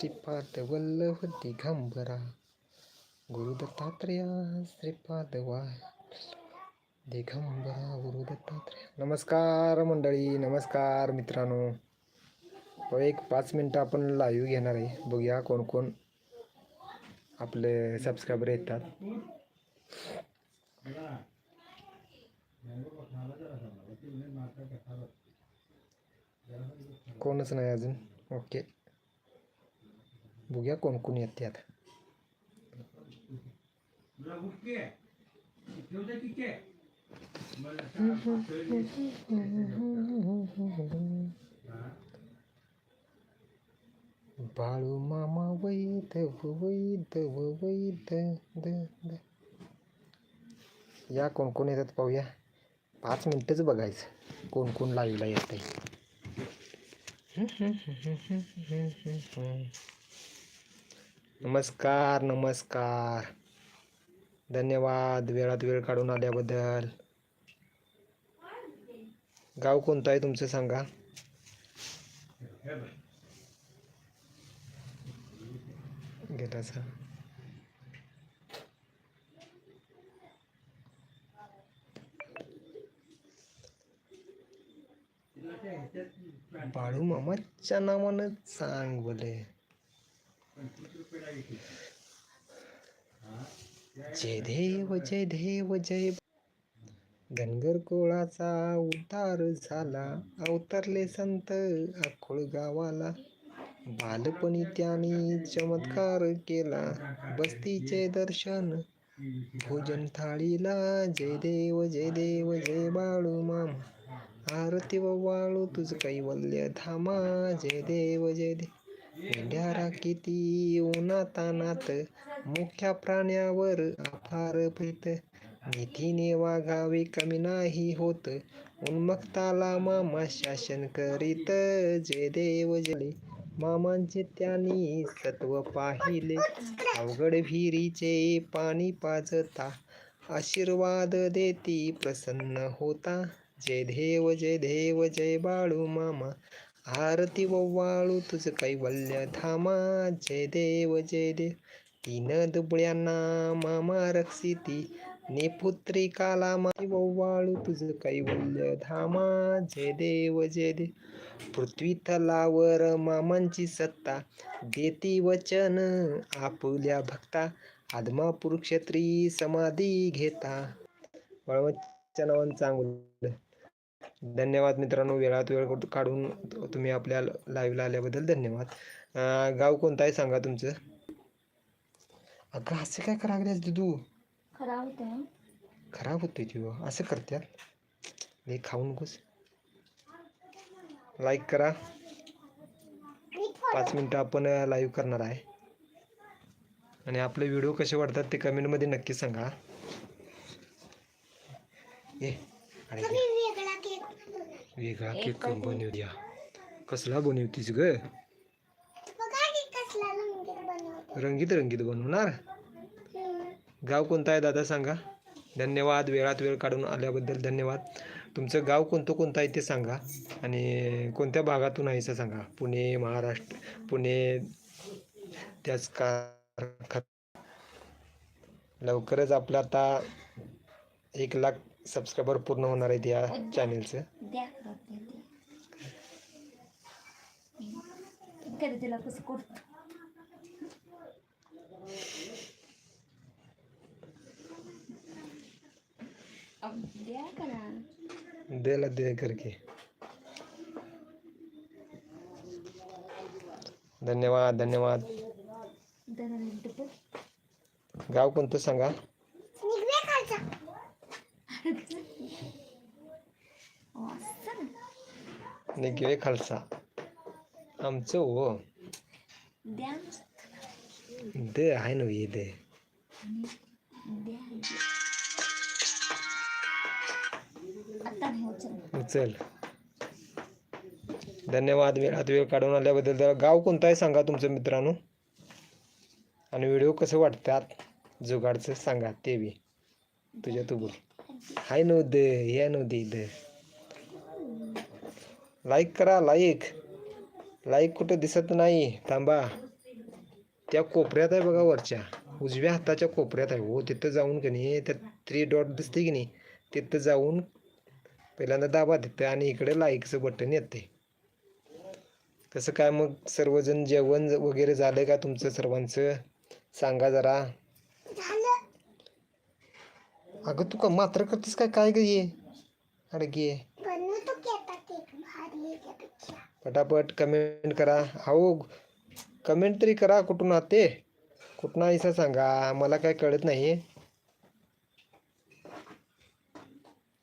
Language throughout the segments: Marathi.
श्रीपाद वल्लभ दिगंबरा गुरुदत्तात्रया श्रीपाद वा दिगंबरा गुरु दत्तात्रेय नमस्कार मंडळी नमस्कार मित्रांनो। एक पाच मिनटं आपण लाईव्ह घेणार आहे. बघूया कोण कोण आपले सबस्क्रायबर येतात. कोणच नाही अजून. ओके बघूया कोण कोण येते आता. बाळू मामा वैद वैद वैद द द. या कोण कोण येतात पाहूया. पाच मिनटंच बघायचं. कोण कोण लाईव्हला येत आहे नमस्कार नमस्कार. धन्यवाद वेळात वेळ काढून आल्याबद्दल. गाव कोणतं आहे तुमचं सांगा? गेला बाळू मामाच्या नावानं सांग बोले जय देव जय देव जय धनगर कोळाचा उद्धार झाला. अवतरले संत अकोळ गावाला. बालपणी त्यांनी चमत्कार केला. बस्तीचे दर्शन. भोजन थाळीला. जय देव जय देव जय बाळू मामा. आरती व वाळू तुझ कैवल्य धामा. जय देव जय देव मेंढ्यारा किती उन्हातानात मुख्या प्राण्यावर अफार प्रीत नीतीने वागावे कमी नाही होत. उन्मक्ताला मामा शासन करीत. जय देव जले मामांचे त्यांनी सत्व पाहिले. अवघड विहिरीचे पाणी पाजता. आशीर्वाद देती प्रसन्न होता. जय देव जय देव जय बाळू मामा. आरती वव्वाळू तुझं तुझ कैवल्य धामा जय देव जय देव. तीन दुबळ्यांना मामा रक्षिती. नेपुत्रिकाला माई वव्वाळू तुझं तुझ कैवल्य धामा जय देव जय देव. पृथ्वी तलावर मामांची सत्ता. देती वचन आपुल्या भक्ता. आदमा पुरुक्षत्री समाधी घेता. वळवच्या नावानं चांगलं. धन्यवाद मित्रांनो वेळात वेळ काढ- काढून तुम्ही आपल्या लाईव्हला आल्याबद्दल धन्यवाद. गाव कोणतं आहे सांगा तुमचं? अगं असं काय करा लागल्यास तू? खराब होतं खराब होते जीव असं करत्यात? लई खाऊ नकोस. लाईक करा. पाच मिनटं आपण लाईव्ह करणार आहे. आणि आपले व्हिडिओ कसे वाटतात ते कमेंटमध्ये नक्की सांगा. ए घे. वेगळा केक. बनवू द्या. कसला बनवतीस ग? की रंगीत रंगीत बनवणार? गाव कोणतं आहे दादा सांगा? धन्यवाद वेळात वेळ काढून आल्याबद्दल धन्यवाद. तुमचं गाव कोणतं कोणतं आहे ते सांगा. आणि कोणत्या भागातून आहे असं सांगा. पुणे महाराष्ट्र पुणे त्याच कार लवकरच आपलं आता एक लाख सबस्क्रायबर पूर्ण होणार आहेत या चॅनेलचं द्या खराब कधी तिला कसं करतो अब द्या करा देला दे करके. धन्यवाद. धन्यवाद. गाव कोणतं सांगा? निघे निगवे खालसा आमचं हो. दे आहे ना दे. चल धन्यवाद वेळात वेळ काढून आल्याबद्दल. जरा गाव कोणतं आहे सांगा तुमचं मित्रांनो? आणि व्हिडिओ कसं वाटतात? जुगाडचं सांगा ते बी. तुझ्या तू बोल. हाय नव्हते नऊ नव्हते द लाईक करा लाईक लाईक कुठं दिसत नाही थांबा त्या कोपऱ्यात आहे बघा वरच्या उजव्या हाताच्या कोपऱ्यात आहे हो तिथं जाऊन की नाही त्या थ्री डॉट दिसते की नाही तिथं जाऊन पहिल्यांदा दाबा तिथं आणि इकडे लाईकचं बटन येते कसं काय मग सर्वजण जेवण वगैरे झालं का तुमचं सर्वांचं सांगा जरा अगं तू का मात्र करतेस काय? काय ग ये अरे गे आता पटापट कमेंट करा. अहो कमेंट तरी करा कुठून आहात ते? कुठून आयसा सांगा. मला काय कळत नाही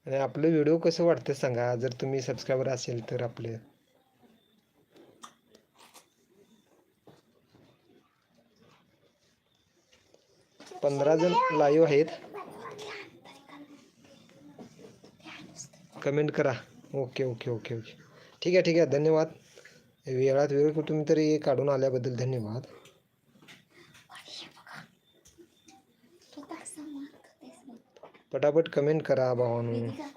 आणि आपलं व्हिडिओ कसं वाटतं सांगा. जर तुम्ही सबस्क्रायबर असेल तर आपलं. पंधरा जण लाईव्ह आहेत. कमेंट करा ओके ओके ओके ओके ठीक आहे ठीक आहे धन्यवाद वेळात वेळ कुठून तरी काढून आल्याबद्दल धन्यवाद तू कसं मागतेस बघ. पटापट कमेंट करा भावानो वेदिका,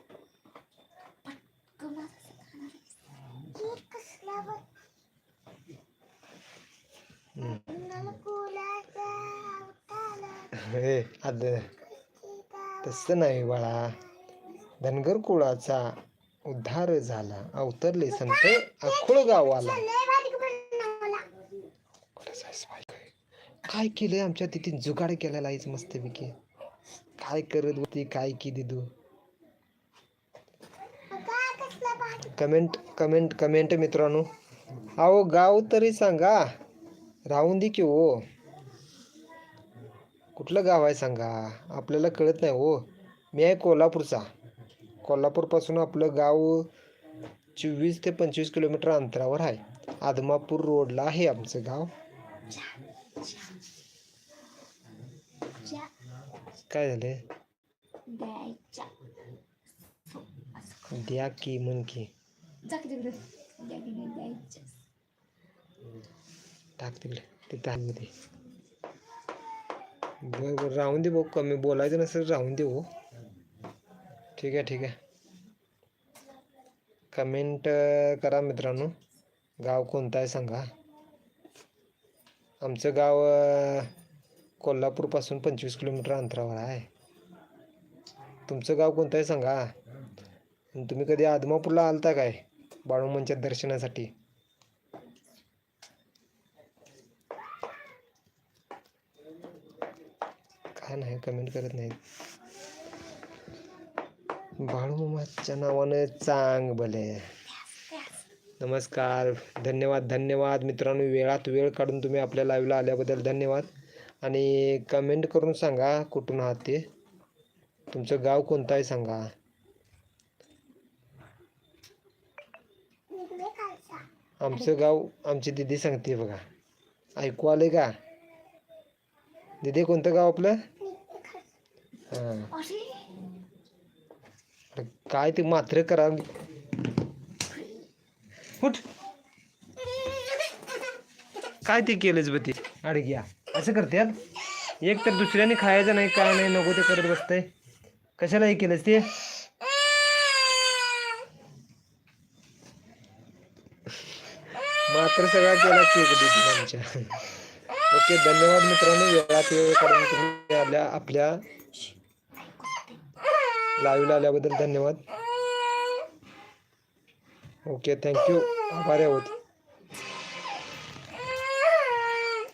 पटकन असं खाणार आहेस. केक कसला बघ. हम्म. मला फुलाचा अवतार हे आद सीता तसं नाही बाळा धनगर कुळाचा उद्धार झाला. अवतरले संत अखोळ गावाला काय? केलं केलंय आमच्या तिथे? जुगाड केलेला आहेच मस्तपैकी. काय करत होती? काय की दिदू कमेंट कमेंट कमेंट मित्रांनो. अहो गाव तरी सांगा. राहून दे की हो? कुठलं गाव आहे सांगा? आपल्याला कळत नाही हो. मी आहे कोल्हापूरचा. कोल्हापूरपासून आपलं गाव चोवीस ते पंचवीस किलोमीटर अंतरावर आहे. आदमापूर रोडला आहे आमचं गाव. काय झालं द्या की म्हण की. टाक तिकडे. तिथं मध्ये. बरं राहून दे भाऊ. कमी बोलायचं नसेल राहून दे हो ठीक आहे ठीक आहे. कमेंट करा मित्रांनो. गाव कोणतं आहे सांगा. आमचं गाव कोल्हापूरपासून पंचवीस किलोमीटर अंतरावर आहे. तुमचं गाव कोणतं आहे सांगा. तुम्ही कधी आदमापूरला आलता काय? बाळूमांच्या दर्शनासाठी. काय नाही? कमेंट करत नाहीत. बाळूमामाच्या नावानं चांग भले. नमस्कार. धन्यवाद धन्यवाद. मित्रांनो वेळात वेळ काढून तुम्ही आपल्या लाईव्हला आल्याबद्दल धन्यवाद. आणि कमेंट करून सांगा कुठून आहात ते. तुमचं गाव कोणतं आहे सांगा. आमचं गाव आमची दिदी सांगते बघा. ऐकू आले का? दिदी कोणतं गाव आपलं? हां. काय ते मात्र करा. उठ. काय ते केलंच बघ ते? अरे घ्या. असं करतात एक तर दुसऱ्याने खायचं नाही काय नाही नको ते करत बसतंय. कशाला हे केलंस ते? मात्र सगळा केला केक आमच्या. ओके धन्यवाद मित्रांनो. वेळात वेळ काढून तुम्ही आल्या आपल्या लाईव्हला आल्याबद्दल धन्यवाद. ओके थँक्यू आभारी आहोत.